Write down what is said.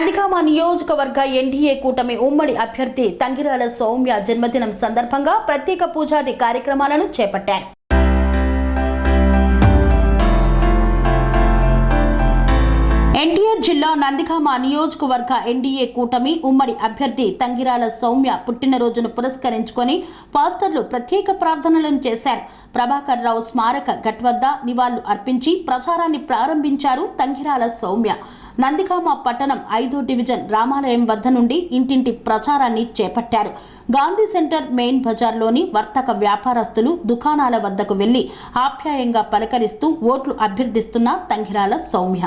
నందిగామ నియోజకవర్గ ఎన్డీఏ కూటమి ఉమ్మడి అభ్యర్థి తంగిరాల సౌమ్య జన్మదినం సందర్భంగా ప్రత్యేక పూజాది కార్యక్రమాలను చేపట్టారు. ఎన్టీఆర్ జిల్లా నందిగామ నియోజకవర్గ ఎన్డీఏ కూటమి ఉమ్మడి అభ్యర్థి తంగిరాల సౌమ్య పుట్టినరోజును పురస్కరించుకొని పాస్టర్లు ప్రత్యేక ప్రార్థనలను చేశారు. ప్రభాకర్ రావు స్మారక ఘట్ వద్ద నివాళులు అర్పించి ప్రచారాన్ని ప్రారంభించారు తంగిరాల సౌమ్య. నందిగామ పట్టణం ఐదో డివిజన్ రామాలయం వద్ద నుండి ఇంటింటి ప్రచారాన్ని చేపట్టారు. గాంధీ సెంటర్ మెయిన్ బజార్లోని వర్తక వ్యాపారస్తులు దుకాణాల వద్దకు వెళ్ళి ఆప్యాయంగా పలకరిస్తూ ఓట్లు అభ్యర్థిస్తున్న తంగిరాల సౌమ్య.